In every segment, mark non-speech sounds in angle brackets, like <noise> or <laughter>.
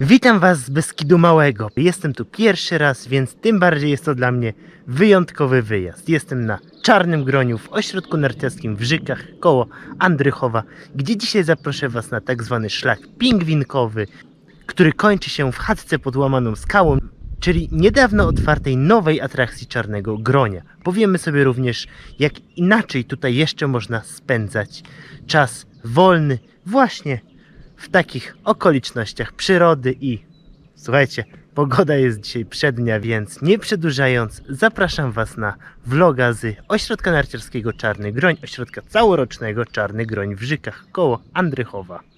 Witam Was z Beskidu Małego. Jestem tu pierwszy raz, więc tym bardziej jest to dla mnie wyjątkowy wyjazd. Jestem na Czarnym Groniu w ośrodku narciarskim w Żykach koło Andrychowa, gdzie dzisiaj zaproszę Was na tak zwany szlak pingwinkowy, który kończy się w chatce pod łamaną skałą, czyli niedawno otwartej nowej atrakcji Czarnego Gronia. Powiemy sobie również, jak inaczej tutaj jeszcze można spędzać czas wolny właśnie w takich okolicznościach przyrody i słuchajcie, pogoda jest dzisiaj przednia, więc nie przedłużając, zapraszam Was na vloga z ośrodka narciarskiego Czarny Groń, ośrodka całorocznego Czarny Groń w Żykach koło Andrychowa.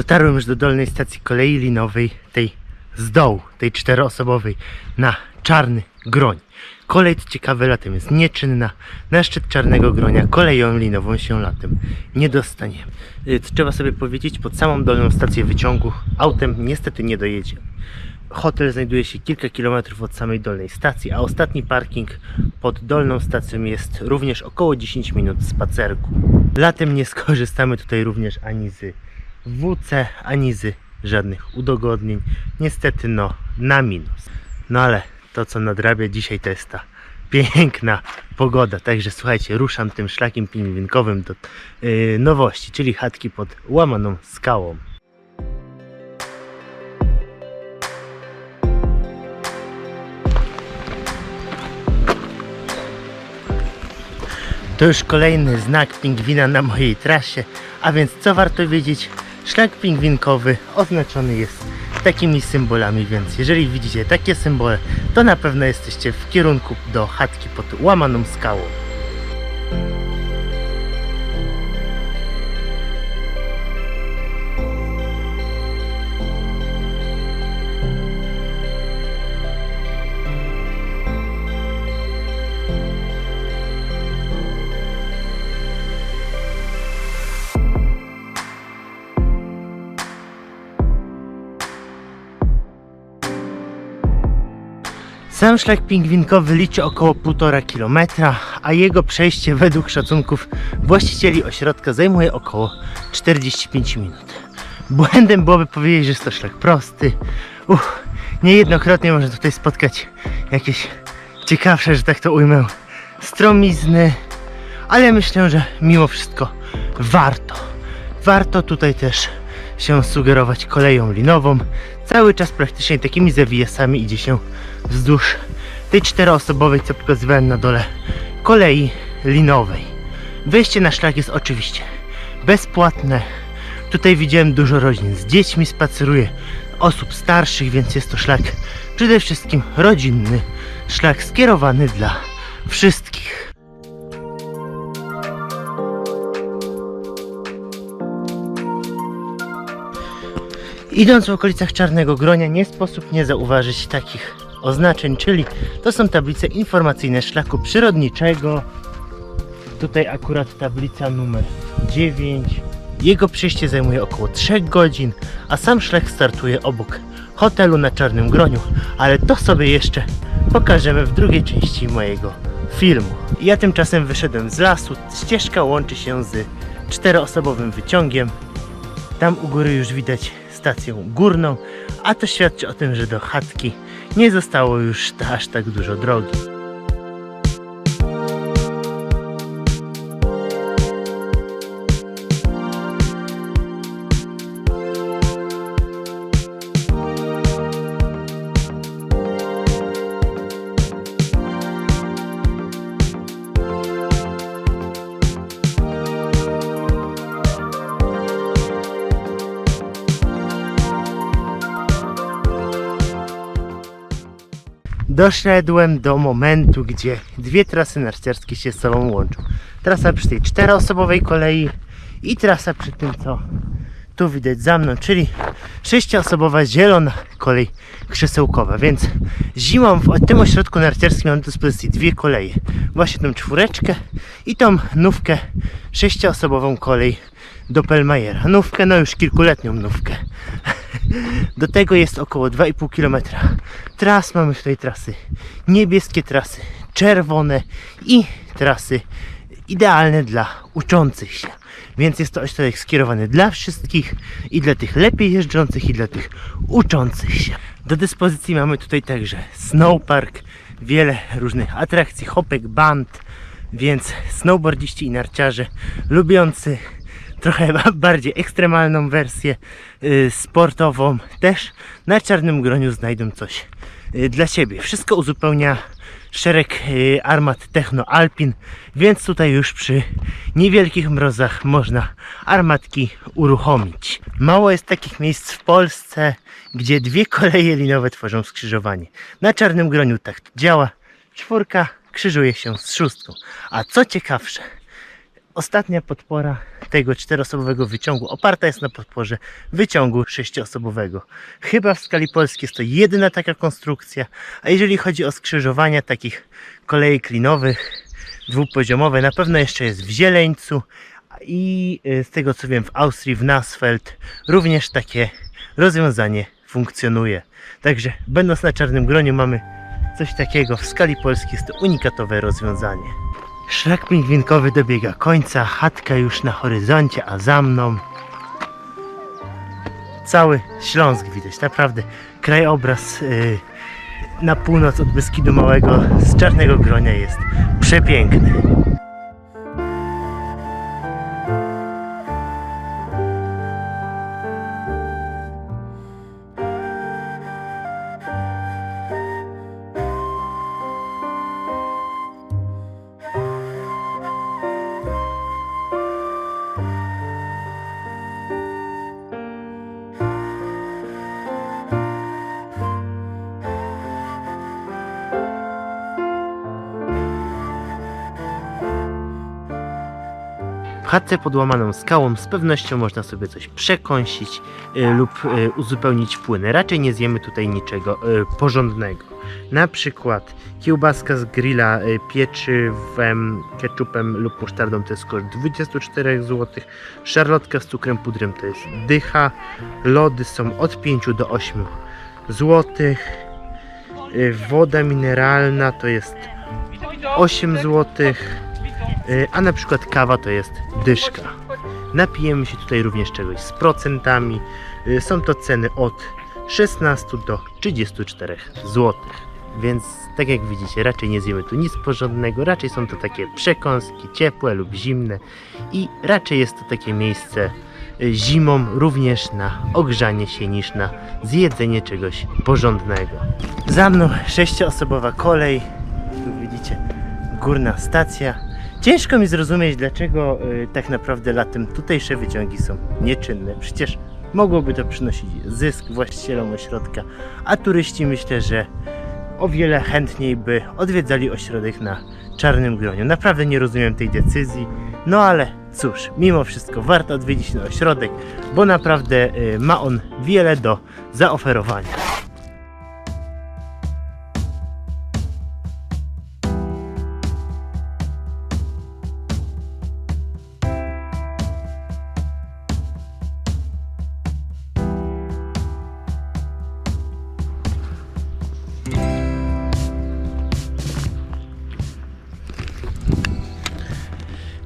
Dotarłem już do dolnej stacji kolei linowej, tej z dołu, tej czteroosobowej, na Czarny Groń. Kolej to ciekawe latem jest nieczynna. Na szczyt Czarnego Gronia koleją linową się latem nie dostaniemy. Y, Trzeba sobie powiedzieć, pod samą dolną stację wyciągu autem niestety nie dojedzie. Hotel znajduje się kilka kilometrów od samej dolnej stacji, a ostatni parking pod dolną stacją jest również około 10 minut spacerku. Latem nie skorzystamy tutaj również ani z WC, ani z żadnych udogodnień. Niestety no, na minus. No ale to co nadrabia dzisiaj to jest ta piękna pogoda. Także słuchajcie, ruszam tym szlakiem pingwinkowym do yy, nowości, czyli chatki pod łamaną skałą. To już kolejny znak pingwina na mojej trasie, a więc co warto wiedzieć? Szlak pingwinkowy oznaczony jest takimi symbolami, więc jeżeli widzicie takie symbole, to na pewno jesteście w kierunku do chatki pod łamaną skałą. Sam szlak pingwinkowy liczy około 1,5 km, a jego przejście według szacunków właścicieli ośrodka zajmuje około 45 minut. Błędem byłoby powiedzieć, że jest to szlak prosty. Uff, niejednokrotnie można tutaj spotkać jakieś ciekawsze, że tak to ujmę, stromizny, ale myślę, że mimo wszystko warto. Warto tutaj też się sugerować koleją linową. Cały czas praktycznie takimi zawijasami idzie się wzdłuż tej czteroosobowej, co pokazywałem na dole, kolei linowej. Wejście na szlak jest oczywiście bezpłatne. Tutaj widziałem dużo rodzin z dziećmi spaceruje, osób starszych, więc jest to szlak przede wszystkim rodzinny, szlak skierowany dla wszystkich. Idąc w okolicach Czarnego Gronia nie sposób nie zauważyć takich oznaczeń, czyli to są tablice informacyjne szlaku przyrodniczego. Tutaj akurat tablica numer 9. Jego przejście zajmuje około 3 godzin, a sam szlak startuje obok hotelu na Czarnym Groniu, ale to sobie jeszcze pokażemy w drugiej części mojego filmu. Ja tymczasem wyszedłem z lasu, ścieżka łączy się z czteroosobowym wyciągiem. Tam u góry już widać stację górną, a to świadczy o tym, że do chatki nie zostało już aż tak dużo drogi. Doszedłem do momentu, gdzie dwie trasy narciarskie się z sobą łączą. Trasa przy tej czteroosobowej kolei i trasa przy tym, co tu widać za mną, czyli sześcioosobowa zielona kolej krzesełkowa, więc zimą w tym ośrodku narciarskim mam do dyspozycji dwie koleje. Właśnie tą czwóreczkę i tą nówkę sześcioosobową kolej do Pelmajera. Nówkę, no już kilkuletnią nówkę. <laughs> Do tego jest około 2,5 km. Tras mamy tutaj trasy niebieskie, trasy czerwone i trasy idealne dla uczących się. Więc jest to ośrodek skierowany dla wszystkich i dla tych lepiej jeżdżących i dla tych uczących się. Do dyspozycji mamy tutaj także snowpark, wiele różnych atrakcji, hopek, band, więc snowboardziści i narciarze lubiący trochę <laughs> ba- bardziej ekstremalną wersję y, sportową też na czarnym groniu znajdą coś y, dla siebie. Wszystko uzupełnia szereg y, armat Techno Alpin, więc tutaj już przy niewielkich mrozach można armatki uruchomić. Mało jest takich miejsc w Polsce, gdzie dwie koleje linowe tworzą skrzyżowanie. Na czarnym groniu tak działa. Czwórka krzyżuje się z szóstką. A co ciekawsze, Ostatnia podpora tego czteroosobowego wyciągu oparta jest na podporze wyciągu sześcioosobowego. Chyba w skali Polski jest to jedyna taka konstrukcja, a jeżeli chodzi o skrzyżowania takich kolei klinowych, dwupoziomowe, na pewno jeszcze jest w Zieleńcu i y, z tego co wiem w Austrii, w Nasfeld również takie rozwiązanie funkcjonuje. Także będąc na czarnym gronie mamy coś takiego w skali Polski jest to unikatowe rozwiązanie. Szlak pingwinkowy dobiega końca, chatka już na horyzoncie, a za mną cały Śląsk widać. Naprawdę krajobraz yy, na północ od Beskidu Małego z Czarnego Gronia jest przepiękny. Chatce pod łamaną skałą z pewnością można sobie coś przekąsić y, lub y, uzupełnić płyny. Raczej nie zjemy tutaj niczego y, porządnego. Na przykład kiełbaska z grilla y, pieczywem, ketchupem lub musztardą to jest koszt 24 zł. Szarlotka z cukrem pudrem to jest dycha. Lody są od 5 do 8 zł. Y, Woda mineralna to jest 8 złotych. Y, a na przykład kawa to jest dyszka. Napijemy się tutaj również czegoś z procentami. Y, Są to ceny od 16 do 34 zł. Więc tak jak widzicie, raczej nie zjemy tu nic porządnego, raczej są to takie przekąski ciepłe lub zimne i raczej jest to takie miejsce y, zimą również na ogrzanie się niż na zjedzenie czegoś porządnego. Za mną sześcioosobowa kolej. Tu widzicie górna stacja. Ciężko mi zrozumieć, dlaczego y, tak naprawdę latem tutejsze wyciągi są nieczynne. Przecież mogłoby to przynosić zysk właścicielom ośrodka, a turyści myślę, że o wiele chętniej by odwiedzali ośrodek na Czarnym Groniu. Naprawdę nie rozumiem tej decyzji, no ale cóż, mimo wszystko warto odwiedzić ten ośrodek, bo naprawdę y, ma on wiele do zaoferowania.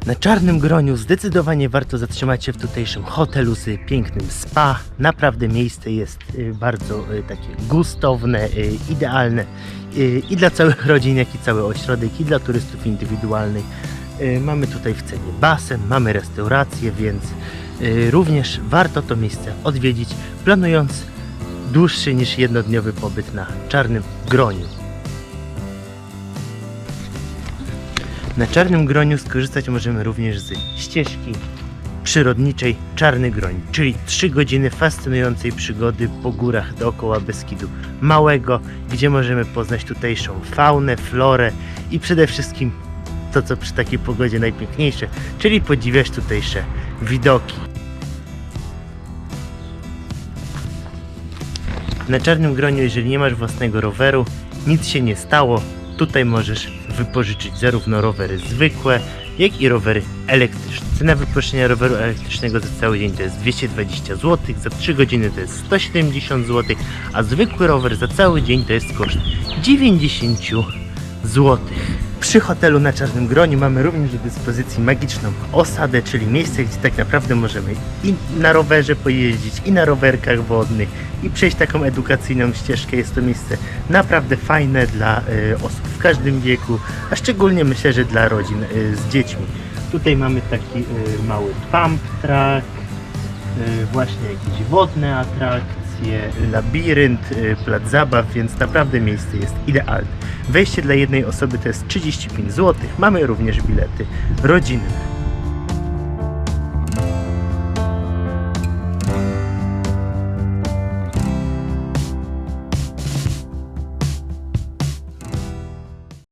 Na Czarnym Groniu zdecydowanie warto zatrzymać się w tutejszym hotelu z pięknym spa. Naprawdę miejsce jest y, bardzo y, takie gustowne, y, idealne i dla całych <laughs> rodzin, jak i cały ośrodek, i dla turystów indywidualnych. Mamy tutaj w cenie basen, mamy restaurację, więc również warto to miejsce odwiedzić, planując dłuższy niż jednodniowy pobyt na Czarnym Groniu. Na Czarnym Groniu skorzystać możemy również z ścieżki przyrodniczej Czarny Groń, czyli 3 godziny fascynującej przygody po górach dookoła Beskidu Małego, gdzie możemy poznać tutejszą faunę, florę i przede wszystkim to, co przy takiej pogodzie najpiękniejsze, czyli podziwiać tutejsze widoki. Na Czarnym Groniu, jeżeli nie masz własnego roweru, nic się nie stało. Tutaj możesz wypożyczyć zarówno rowery zwykłe, jak i rowery elektryczne. Cena wypożyczenia roweru elektrycznego za cały dzień to jest 220 zł, za 3 godziny to jest 170 zł, a zwykły rower za cały dzień to jest koszt 90 zł. Przy hotelu na Czarnym Groniu mamy również do dyspozycji magiczną osadę, czyli miejsce, gdzie tak naprawdę możemy i na rowerze pojeździć, i na rowerkach wodnych, i przejść taką edukacyjną ścieżkę. Jest to miejsce naprawdę fajne dla y, osób w każdym wieku, a szczególnie myślę, że dla rodzin y, z dziećmi. Tutaj mamy taki y, mały pump track, y, właśnie jakieś wodne atrakcje, labirynt, y, plac zabaw, więc naprawdę miejsce jest idealne. Wejście dla jednej osoby to jest 35 zł. Mamy również bilety rodzinne.